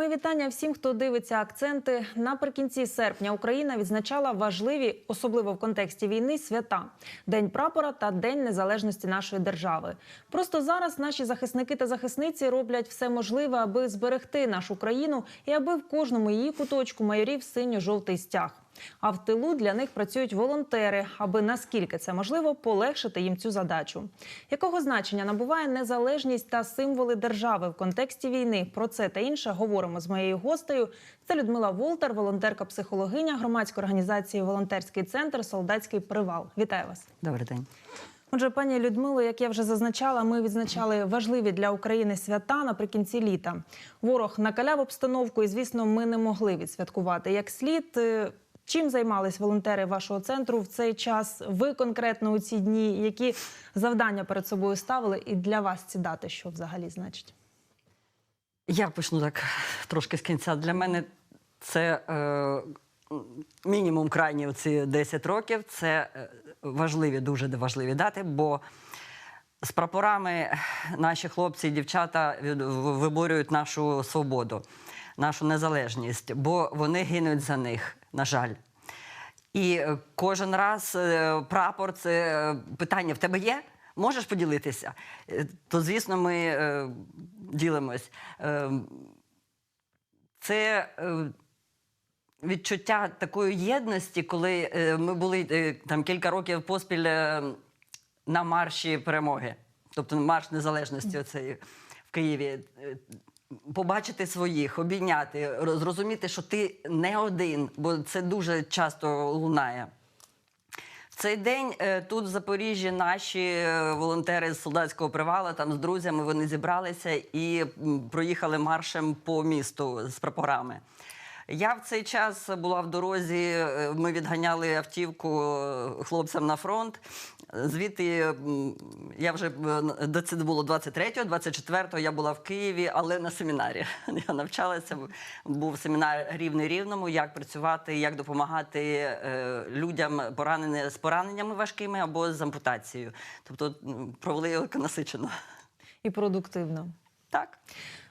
Мої вітання всім, хто дивиться акценти. Наприкінці серпня Україна відзначала важливі, особливо в контексті війни, свята День прапора та День незалежності нашої держави. Просто зараз наші захисники та захисниці роблять все можливе, аби зберегти нашу країну і аби в кожному її куточку майорів синьо-жовтий стяг. А в тилу для них працюють волонтери, аби наскільки це можливо полегшити їм цю задачу. Якого значення набуває незалежність та символи держави в контексті війни? Про це та інше говоримо з моєю гостею. Це Людмила Волтер, волонтерка-психологиня громадської організації Волонтерський центр Солдатський привал. Вітаю вас. Добрий день. Отже, пані Людмило, як я вже зазначала, ми відзначали важливі для України свята наприкінці літа. Ворог накаляв обстановку, і звісно, ми не могли відсвяткувати як слід. Чим займались волонтери вашого центру в цей час? Ви конкретно у ці дні, які завдання перед собою ставили, і для вас ці дати, що взагалі значить? Я почну так трошки з кінця. Для мене це е, мінімум крайні ці 10 років. Це е, важливі, дуже важливі дати, бо з прапорами наші хлопці і дівчата виборюють нашу свободу, нашу незалежність, бо вони гинуть за них, на жаль. І е, кожен раз е, прапор це е, питання: в тебе є? Можеш поділитися? То, звісно, ми ділимось. Це відчуття такої єдності, коли ми були там кілька років поспіль на марші перемоги, тобто марш незалежності оцеї в Києві. Побачити своїх, обійняти, зрозуміти, що ти не один, бо це дуже часто лунає. В цей день е, тут в Запоріжжі наші е, волонтери з солдатського привала там з друзями вони зібралися і проїхали маршем по місту з прапорами. Я в цей час була в дорозі. е, Ми відганяли автівку е, хлопцям на фронт. Звідти я вже е, це було 23-го, 24-го я була в Києві, але на семінарі. Я навчалася. Був семінар рівний рівному, як працювати, як допомагати людям поранені з пораненнями важкими або з ампутацією. Тобто провели насичено. І продуктивно. Так.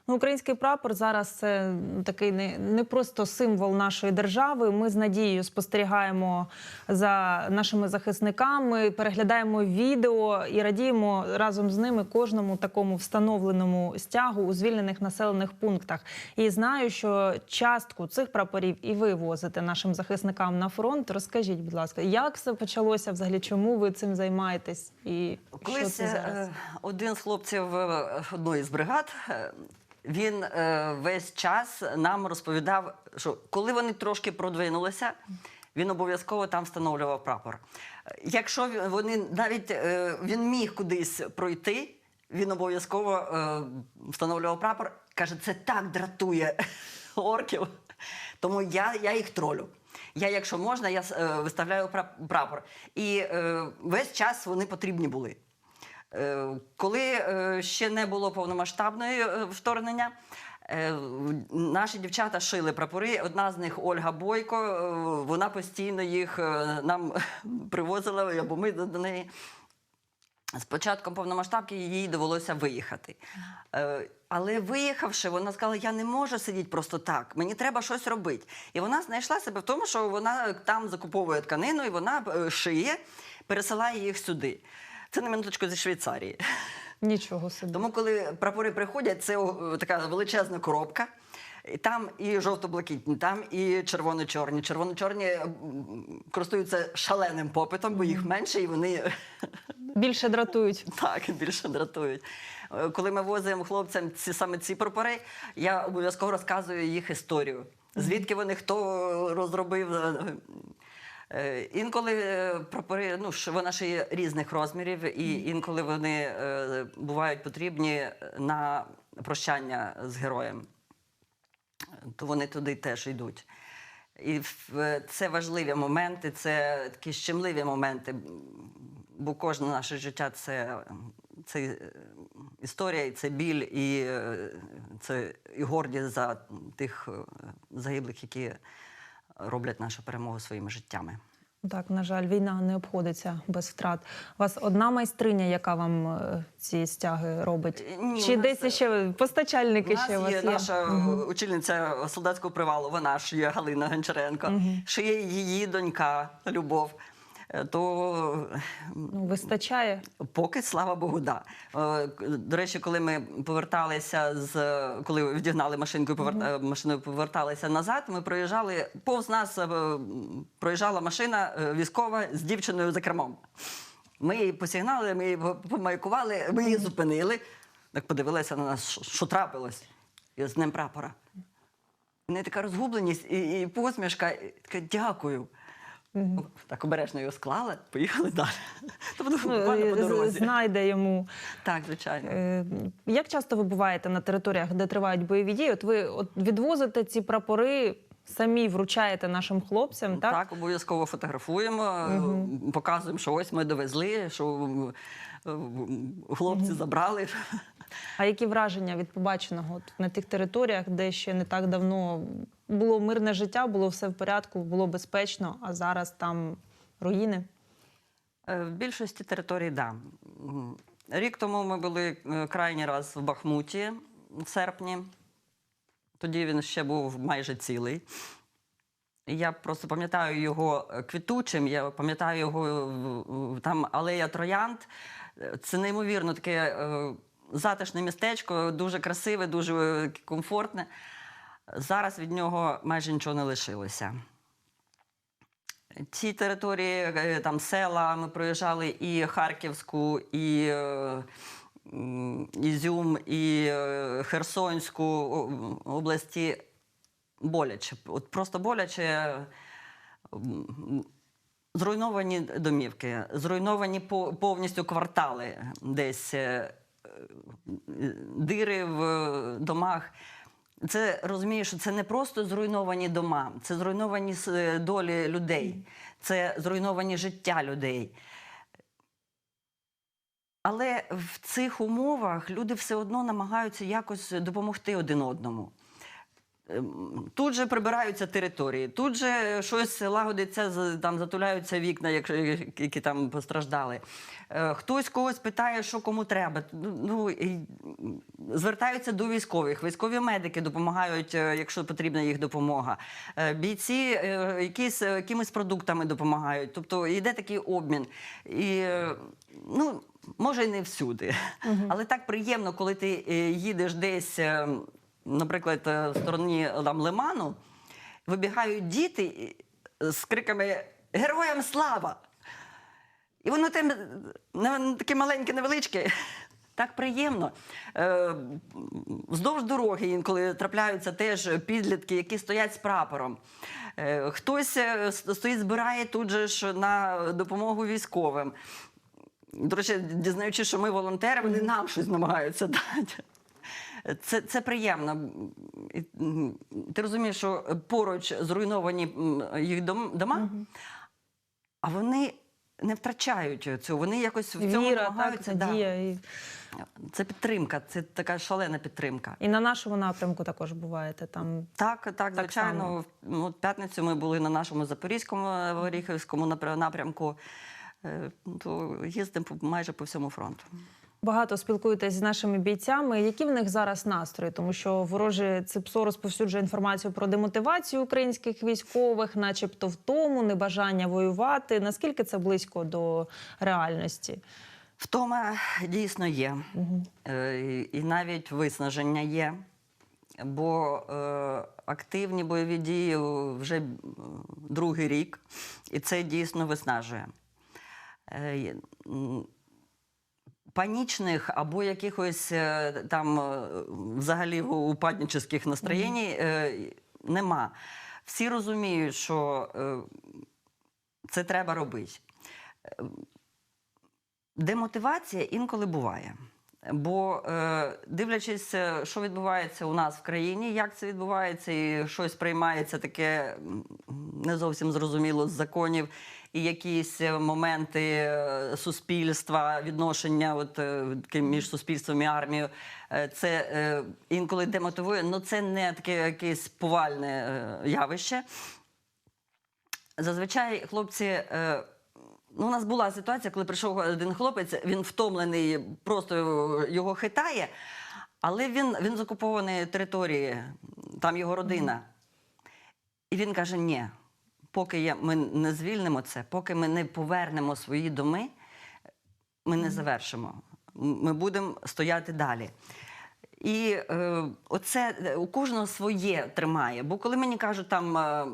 Ну, Український прапор зараз це такий не, не просто символ нашої держави. Ми з надією спостерігаємо за нашими захисниками, переглядаємо відео і радіємо разом з ними кожному такому встановленому стягу у звільнених населених пунктах. І знаю, що частку цих прапорів і ви возите нашим захисникам на фронт. Розкажіть, будь ласка, як все почалося взагалі? Чому ви цим займаєтесь? І що це зараз? е, один з хлопців е, одної з бригад. Він е, весь час нам розповідав, що коли вони трошки продвинулися, він обов'язково там встановлював прапор. Якщо вони навіть е, він міг кудись пройти, він обов'язково е, встановлював прапор. Каже, це так дратує орків. Тому я, я їх тролю. Я, якщо можна, я е, виставляю пра- прапор. І весь час вони потрібні були. Е, Коли е, ще не було повномасштабної е, вторгнення, наші дівчата шили прапори. Одна з них Ольга Бойко. Вона постійно їх нам привозила, або ми до неї. З початком повномасштабки їй довелося виїхати. Але виїхавши, вона сказала: я не можу сидіти просто так, мені треба щось робити. І вона знайшла себе в тому, що вона там закуповує тканину і вона шиє, пересилає їх сюди. Це на минуточку зі Швейцарії. Нічого собі. Тому, коли прапори приходять, це така величезна коробка. І Там і жовто-блакитні, там і червоно-чорні. Червоно-чорні користуються шаленим попитом, бо їх менше, і вони Більше дратують. так більше дратують. Е, Коли ми возимо хлопцям ці саме ці прапори, я обов'язково розказую їх історію. Звідки вони хто розробив. Е, Інколи е, прапори, ну вона ще є різних розмірів, і інколи вони е, бувають потрібні на прощання з героєм. То вони туди теж йдуть. І це важливі моменти, це такі щемливі моменти, бо кожне наше життя це, це історія, і це біль, і це і гордість за тих загиблих, які роблять нашу перемогу своїми життями. Так, на жаль, війна не обходиться без втрат. У вас одна майстриня, яка вам е, ці стяги робить? Е, ні, Чи десь ще постачальники У нас ще у вас є є? наша угу. учільниця солдатського привалу, вона ж є Галина Гончаренко, Мгм. шиє її донька Любов. Е, То Ну, вистачає. Поки слава Богу, да. Е, До речі, коли ми поверталися з коли відігнали машинку повер... е, машиною поверталися назад, ми проїжджали повз нас проїжджала машина військова з дівчиною за кермом. Ми її посігнали, ми її помайкували, ми її зупинили. Так подивилися на нас, що, трапилось. І з ним прапора. В неї така розгубленість і, і посмішка, і така дякую. Так обережно його склали, поїхали далі. Тобто Ну, буквально по дорозі. знайде йому. Так, звичайно. Е, Як часто ви буваєте на територіях, де тривають бойові дії? От ви от відвозите ці прапори, самі вручаєте нашим хлопцям, так? Так, обов'язково фотографуємо, е, показуємо, що ось ми довезли, що е, хлопці забрали. А які враження від побаченого от, на тих територіях, де ще не так давно було мирне життя, було все в порядку, було безпечно, а зараз там руїни? Е, В більшості територій, так. Да. Рік тому ми були е, крайній раз в Бахмуті в серпні. Тоді він ще був майже цілий. Я просто пам'ятаю його е, квітучим, я пам'ятаю його там алея Троянд. Це неймовірно таке затишне містечко, дуже красиве, дуже комфортне. Зараз від нього майже нічого не лишилося. Ці території, е, там села, ми проїжджали і Харківську, і е, Ізюм, і е, Херсонську області боляче. От просто боляче. Зруйновані домівки, зруйновані повністю квартали, десь дири в домах. Це розумієш, що це не просто зруйновані дома, це зруйновані е, долі людей, це зруйновані життя людей. Але в цих умовах люди все одно намагаються якось допомогти один одному. Ем, Тут же прибираються території, тут же щось лагодиться, там затуляються вікна, які там постраждали. Е, Хтось когось питає, що кому треба. Ну звертаються до військових. Військові медики допомагають, е, якщо потрібна їх допомога. Е, Бійці якісь якимись продуктами допомагають. Тобто йде такий обмін. І ну. Може, і не всюди, але так приємно, коли ти їдеш десь е, наприклад, е, в стороні там, Лиману, вибігають діти з криками Героям слава! І воно тим, таке маленьке, невеличке. Так приємно. Е, Вздовж дороги інколи трапляються теж підлітки, які стоять з прапором. Е, Хтось е, стоїть, збирає тут же ж на допомогу військовим. До речі, дізнаючись, що ми волонтери, вони нам щось намагаються дати. Це, це приємно. Ти розумієш, що поруч зруйновані їх дом- дома, а вони не втрачають цього. Вони якось в цьому Віра, так, намагаються. да. надія. І, Це підтримка, це така шалена підтримка. і на нашому напрямку також буваєте там. Так, так, звичайно. В п'ятницю ми були на нашому Запорізькому е, Оріхівському напрямку. Е, То їздимо майже по всьому фронту. Багато спілкуєтесь з нашими бійцями. Які в них зараз настрої? Тому що вороже ЦИПСО розповсюджує інформацію про демотивацію українських військових, начебто втому, небажання воювати. Наскільки це близько до реальності? Втома дійсно є. Е, і- навіть виснаження є. Бо е, активні бойові дії вже другий рік, і це дійсно виснажує. Е, Панічних або якихось е, там е, взагалі упаднических настроєнь е, нема. Всі розуміють, що це треба робити. Демотивація інколи буває. Бо дивлячись, що відбувається у нас в країні, як це відбувається, і щось приймається таке не зовсім зрозуміло з законів, і якісь е, моменти е, суспільства, відношення от, е, між суспільством і армією, це інколи демотивує, але це не таке якесь повальне явище. Зазвичай хлопці. Ну, у нас була ситуація, коли прийшов один хлопець, він втомлений, просто його хитає, але він, він з окупованої території, там його родина. І він каже: ні, поки я, ми не звільнимо це, поки ми не повернемо свої доми, ми не завершимо. Ми будемо стояти далі. І е, оце е, у кожного своє тримає. Бо коли мені кажуть, там е,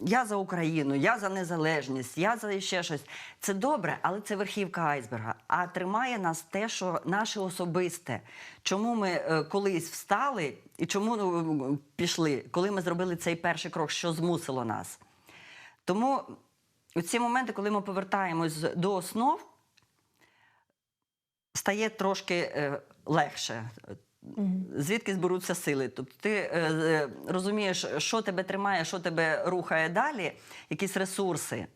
я за Україну, я за незалежність, я за ще щось, це добре, але це верхівка айсберга. А тримає нас те, що наше особисте. Чому ми е, колись встали і чому ну, пішли, коли ми зробили цей перший крок, що змусило нас. Тому у ці моменти, коли ми повертаємось до основ, стає трошки е, легше. Звідки зберуться сили? Тобто ти е, е, розумієш, що тебе тримає, що тебе рухає далі, якісь ресурси.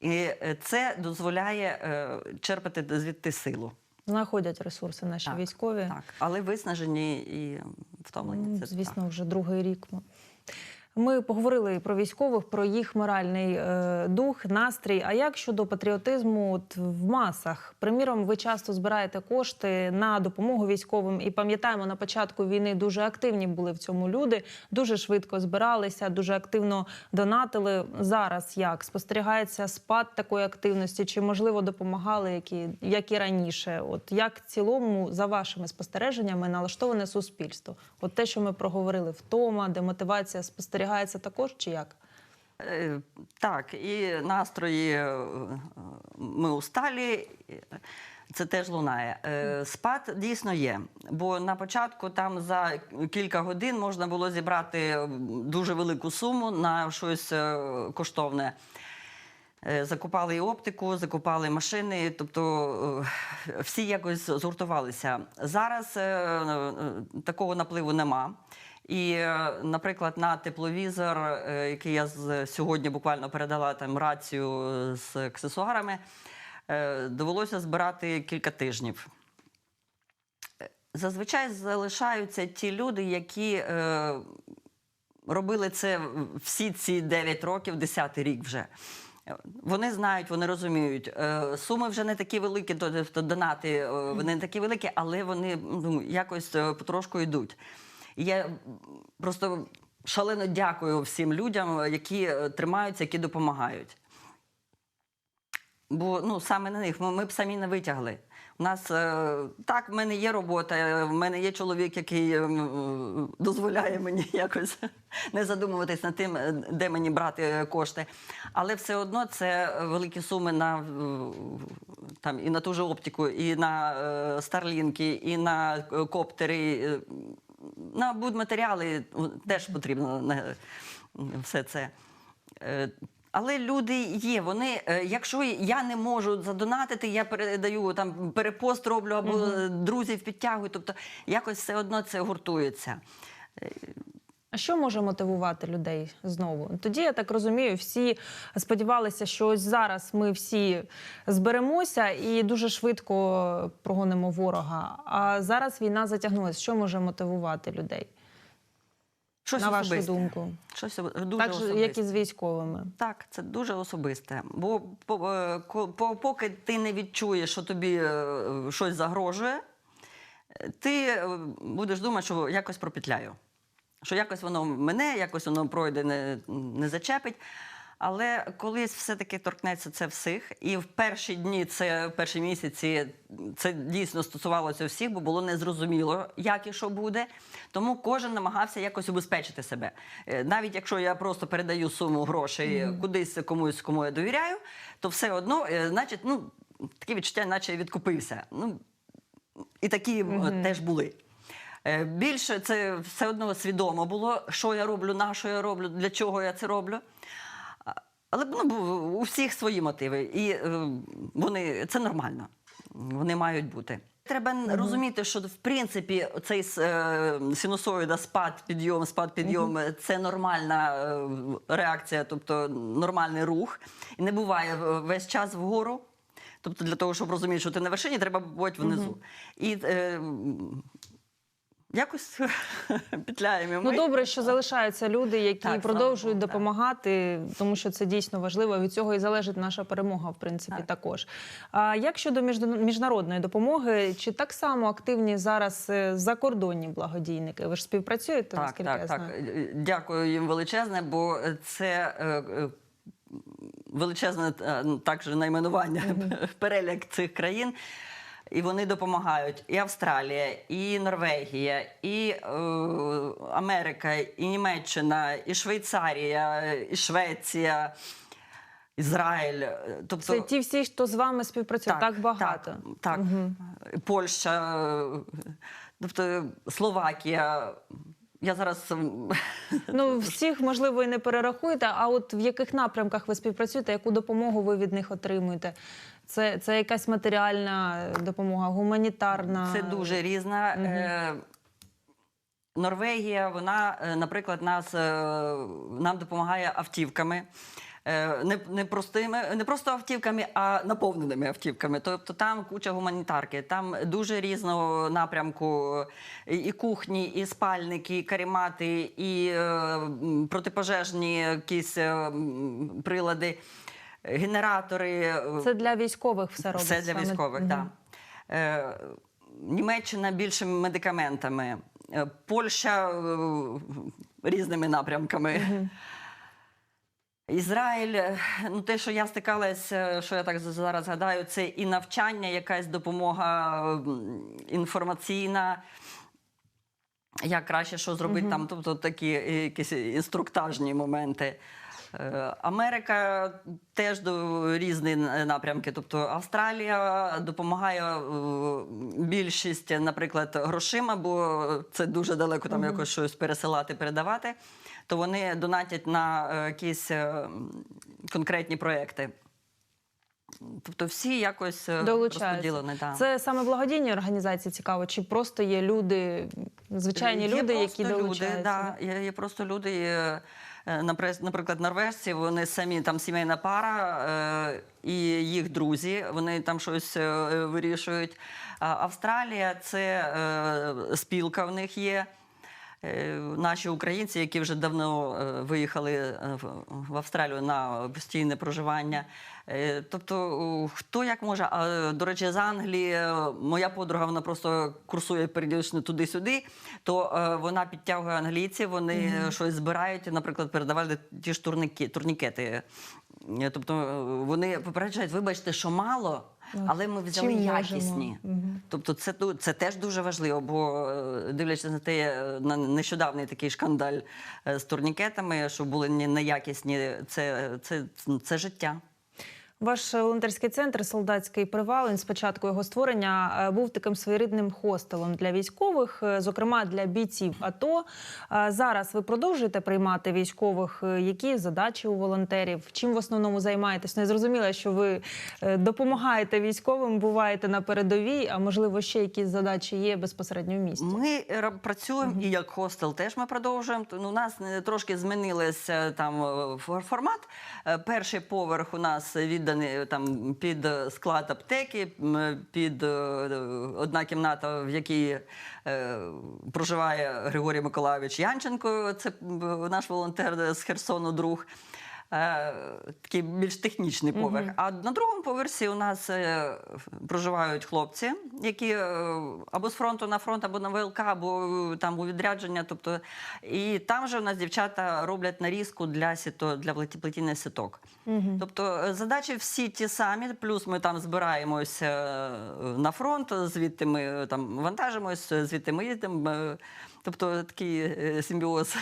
І е, це дозволяє е, черпати звідти силу. Знаходять ресурси наші Так, військові. Так. Але виснажені і втомлені. Ну, Звісно, вже другий рік. Ми. Поговорили про військових, про їх моральний е, дух, настрій. А як щодо патріотизму от, в масах? Приміром, ви часто збираєте кошти на допомогу військовим, і пам'ятаємо, на початку війни дуже активні були в цьому люди, дуже швидко збиралися, дуже активно донатили. Зараз як спостерігається спад такої активності? Чи можливо допомагали, які як і раніше? От як в цілому, за вашими спостереженнями, налаштоване суспільство? От те, що ми проговорили, втома, демотивація спостерігається також, чи як? Е, Так, і настрої е, ми усталі. Це теж лунає. Е, Спад дійсно є. Бо на початку там за кілька годин можна було зібрати дуже велику суму на щось коштовне. Закупали і оптику, закупали машини, тобто всі якось згуртувалися. Зараз такого напливу нема. І, е, наприклад, на тепловізор, е, який я сьогодні буквально передала там рацію е, з аксесуарами, довелося збирати кілька тижнів. Зазвичай залишаються ті люди, які робили це всі ці 9 років, 10 рік вже. Вони знають, вони розуміють. Суми вже не такі великі, то- донати вони не такі великі, але вони якось потрошку йдуть. Я просто шалено дякую всім людям, які е, тримаються, які допомагають. Бо ну, саме на них ми, б самі не витягли. У нас е, так, в мене є робота, е, в мене є чоловік, який е, дозволяє мені якось не задумуватись над тим, е, де мені брати е, кошти. Але все одно це великі суми на, е, там, і на ту же оптику, і на е, старлінки, і на е, коптери, е, на будматеріали е, теж потрібно на все це. Е, Але люди є. Вони, е, якщо я не можу задонатити, я передаю там перепост роблю або е, друзів підтягую. Тобто якось все одно це гуртується. А що може мотивувати людей знову? Тоді я так розумію, всі сподівалися, що ось зараз ми всі зберемося і дуже швидко прогонимо ворога. А зараз війна затягнулася. Що може мотивувати людей? Щось на вашу особисте. думку, Щось дуже так особисте. як і з військовими. Так, це дуже особисте. Бо е, по- поки ти не відчуєш, що тобі е, щось загрожує, ти е, будеш думати, що якось пропетляю. Що якось воно мене, якось воно пройде, не, не зачепить. Але колись все-таки торкнеться це всіх. І в перші дні, це в перші місяці, це дійсно стосувалося всіх, бо було незрозуміло, як і що буде. Тому кожен намагався якось убезпечити себе. Е, Навіть якщо я просто передаю суму грошей кудись комусь, кому я довіряю, то все одно, е, значить, ну, таке відчуття, наче відкупився. Ну, і такі м, теж були. Е, Більше це все одно свідомо було, що я роблю, на що я роблю, для чого я це роблю. Але ну, у всіх свої мотиви, і е, вони це нормально. Вони мають бути. Треба н- розуміти, що в принципі цей е, синусоїда спад, підйом, спад, підйом е, це нормальна е, реакція, тобто нормальний рух. І не буває весь час вгору. Тобто, для того, щоб розуміти, що ти на вершині, треба бути внизу. І е, якось петляємо. Ну добре, що залишаються люди, які Так, продовжують Богу, так. допомагати, тому що це дійсно важливо. Від цього і залежить наша перемога, в принципі, Так. також. А як щодо міжна- міжнародної допомоги, чи так само активні зараз е, закордонні благодійники? Ви ж співпрацюєте? Так, наскільки я так, так. знаю? Е, Дякую їм величезне, бо це е, величезне ну, також найменування перелік цих країн. І вони допомагають і Австралія, і Норвегія, і е, Америка, і Німеччина, і Швейцарія, і Швеція, Ізраїль. Тобто Це ті всі, хто з вами співпрацює, так, багато. Так, так. Польща, е, тобто Словакія. Я зараз Ну, всіх, можливо, і не перерахуєте, а от в яких напрямках ви співпрацюєте, яку допомогу ви від них отримуєте? Це, це якась матеріальна допомога, гуманітарна? Це дуже різна. Е, Норвегія, вона, е, наприклад, нас, е, нам допомагає автівками. Не, не, простими, не просто автівками, а наповненими автівками. Тобто там куча гуманітарки, там дуже різного напрямку і кухні, і спальники, і карімати, і е, протипожежні якісь е, прилади, генератори. е, Це для військових все робиться? все для військових, так. Е, Німеччина більше медикаментами, Е, Польща е, різними напрямками. Ізраїль, ну те, що я стикалася, що я так зараз згадаю, це і навчання, якась допомога інформаційна. Як краще що зробити там, тобто такі якісь інструктажні моменти. Е, Америка теж до різні напрямки. Тобто Австралія допомагає е, більшість, наприклад, грошима, бо це дуже далеко там якось щось пересилати, передавати. То вони донатять на е, якісь конкретні проекти. Тобто всі якось Долучаються. розподілені. да. Це саме благодійні організації цікаво, чи просто є люди, звичайні Є люди, які люди. Да, є, є просто люди. Наприклад, норвежці, вони самі там сімейна пара е, і їх друзі, вони там щось е, вирішують. Австралія це е, спілка в них є. Е, Наші українці, які вже давно е, виїхали е, в- Австралію на постійне проживання. Тобто, хто як може. А, До речі, з Англії моя подруга вона просто курсує періодично туди-сюди, то вона підтягує англійців, вони е, щось збирають, наприклад, передавали ті ж турники, турнікети. Тобто вони попереджають, вибачте, що мало, але ми взяли чим можемо. якісні. Тобто це, це теж дуже важливо, бо е, дивлячись на те, е, на нещодавний такий шкандаль е, з турнікетами, що були не- це, це, це, це життя. Ваш волонтерський центр Солдатський привал він спочатку його створення е, був таким своєрідним хостелом для військових, е, зокрема для бійців. АТО. Е, зараз ви продовжуєте приймати військових. Які задачі у волонтерів? Чим в основному займаєтесь? Ну, я зрозуміла, що ви допомагаєте військовим, буваєте на передовій, а можливо ще якісь задачі є безпосередньо в місті. Ми ра- працюємо і як хостел теж ми продовжуємо. Ну, у нас трошки змінилися там формат. Перший поверх у нас відданий е, там під е, склад аптеки, м, під е, одна кімната, в якій е, проживає Григорій Миколайович Янченко. Це наш волонтер з Херсону, друг. Е, Такий більш технічний поверх. А на другому поверсі у нас е, проживають хлопці, які е, або з фронту на фронт, або на ВЛК, або там у відрядження. Тобто, і там же у нас дівчата роблять нарізку для сіто для плеті- плетіння сіток. Тобто задачі всі ті самі, плюс ми там збираємося на фронт, звідти ми там вантажимось, звідти ми їдемо. Тобто такий е, симбіоз.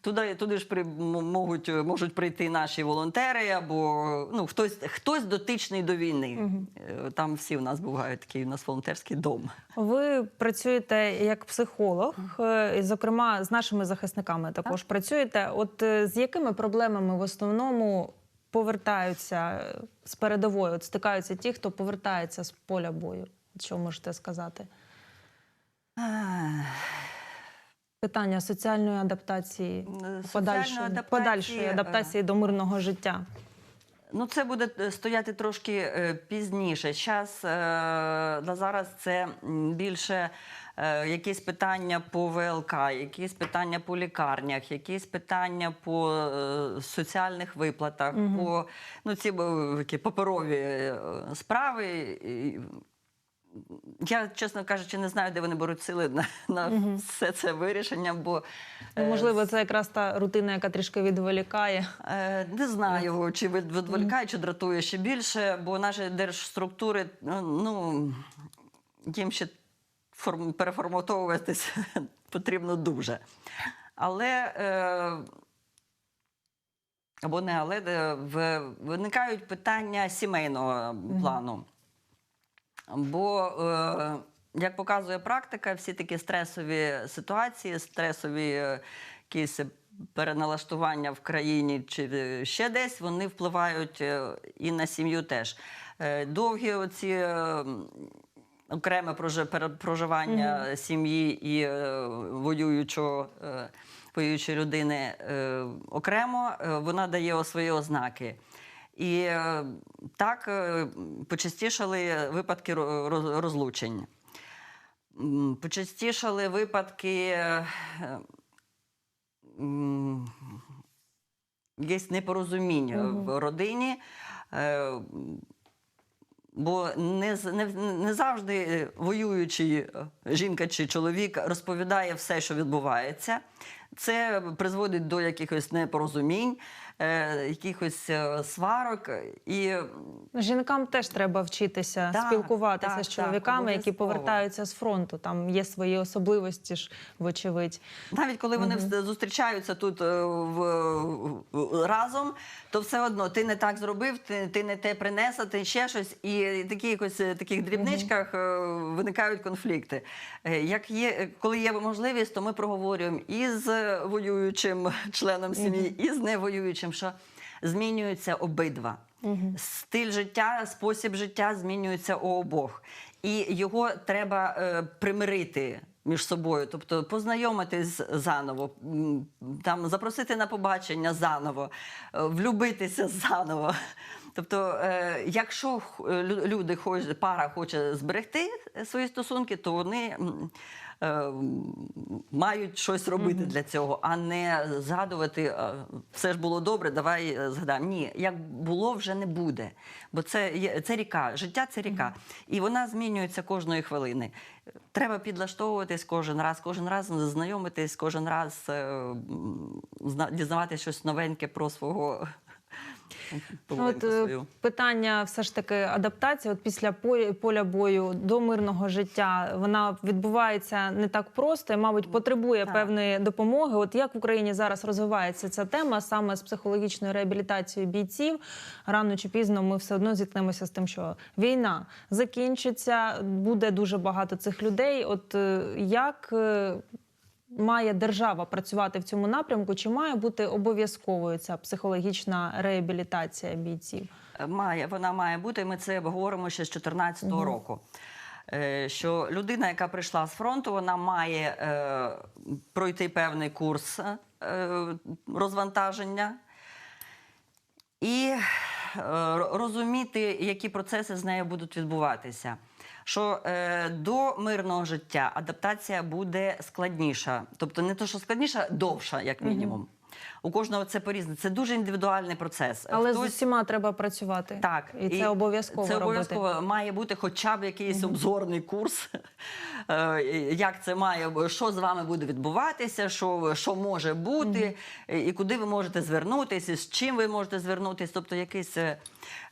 Туди, туди ж при, можуть, можуть прийти наші волонтери, або ну, хтось, хтось дотичний до війни. Е, Там всі у нас бувають такий у нас волонтерський дом. Ви працюєте як психолог, і, зокрема з нашими захисниками також працюєте. От з якими проблемами в основному повертаються з передової? От стикаються ті, хто повертається з поля бою? Що можете сказати? Питання соціальної адаптації, Соціальної подальшої, адаптації, подальшої е, адаптації до мирного життя. Ну, це буде е, стояти трошки е, пізніше. Зараз е, на зараз це більше е, якісь питання по ВЛК, якісь питання по лікарнях, якісь питання по е, соціальних виплатах, по ну, ці е, які паперові е, справи. Я, чесно кажучи, не знаю, де вони беруть сили на, на все це вирішення, бо Ну, е, можливо, це якраз та рутина, яка трішки відволікає. Е, Не знаю, чи від- відволікає, чи дратує ще більше, бо наші держструктури, ну, ну їм ще форм- переформатовуватись потрібно дуже. Але, е, або не але, е, в- виникають питання сімейного плану. Бо, е, як показує практика, всі такі стресові ситуації, стресові е, якісь переналаштування в країні чи е, ще десь, вони впливають і на сім'ю теж. Довгі оці. Окреме прожи- пере- проживання сім'ї і е, воюючого, е, воюючої людини е, окремо, е, вона дає свої ознаки. І е, так е, почастішали випадки ро- розлучень. Почастішали випадки е, м, якесь непорозуміння в родині. Бо не, не, не завжди воюючий жінка чи чоловік розповідає все, що відбувається. Це призводить до якихось непорозумінь, е, якихось е, сварок. І Жінкам теж треба вчитися Так, спілкуватися так, з так, чоловіками, які повертаються з фронту. Там є свої особливості ж, вочевидь. навіть коли вони вс- зустрічаються тут е, в, разом, то все одно ти не так зробив, ти, ти не те принесла, ти ще щось. І такі якось е, таких дрібничках е, виникають конфлікти. Е, Як є, е, коли є можливість, то ми проговорюємо і з воюючим членом сім'ї, і з невоюючим, що змінюються обидва. Стиль життя, спосіб життя змінюється у обох. І його треба е, примирити між собою, тобто познайомитись заново, там, запросити на побачення заново, е, влюбитися заново. Тобто, е, якщо люди хоч- пара хоче зберегти свої стосунки, то вони мають щось робити для цього, а не згадувати е, все ж було добре, давай е, згадаємо. Ні, як було, вже не буде. Бо це, є- це ріка, життя це ріка. І вона змінюється кожної хвилини. Треба підлаштовуватись кожен раз, кожен раз знайомитись, кожен раз е, дізнаватися щось новеньке про свого. От е, питання все ж таки адаптації. От після по- поля бою до мирного життя вона відбувається не так просто і, мабуть, потребує Так. певної допомоги. От як в Україні зараз розвивається ця тема саме з психологічною реабілітацією бійців? Рано чи пізно ми все одно зіткнемося з тим, що війна закінчиться, буде дуже багато цих людей. От е, як е, має держава працювати в цьому напрямку? Чи має бути обов'язковою ця психологічна реабілітація бійців? Має, вона має бути. Ми це говоримо ще з 2014 року. Е, Що людина, яка прийшла з фронту, вона має е, пройти певний курс е, розвантаження і е, розуміти, які процеси з нею будуть відбуватися. Що е, до мирного життя адаптація буде складніша, тобто не то, що складніша, довша, як мінімум. У кожного це по-різному. Це дуже індивідуальний процес. Але з усіма треба працювати. так, і це обов'язково Це обов'язково має бути хоча б якийсь обзорний курс, е, як це має, що з вами буде відбуватися, що, що може бути, і куди ви можете звернутися, з чим ви можете звернутися. Тобто якийсь е,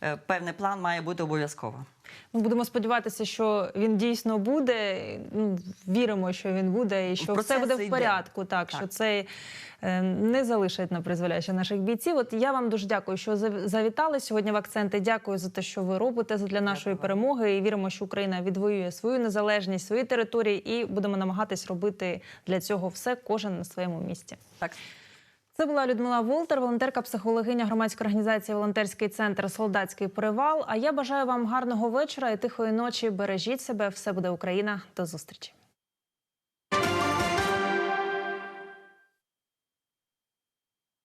е, певний план має бути обов'язково. Ми будемо сподіватися, що він дійсно буде. Ну, віримо, що він буде, і що все буде в йде. порядку. Так, Так. що це е, не залишить на призволяще наших бійців. От я вам дуже дякую, що завітали сьогодні в акценти. Дякую за те, що ви робите для нашої вам. перемоги. І віримо, що Україна відвоює свою незалежність, свої території, і будемо намагатись робити для цього все, кожен на своєму місці. Так. Це була Людмила Волтер, волонтерка, психологиня громадської організації Волонтерський центр Солдатський Привал. А я бажаю вам гарного вечора і тихої ночі. Бережіть себе. Все буде Україна. До зустрічі.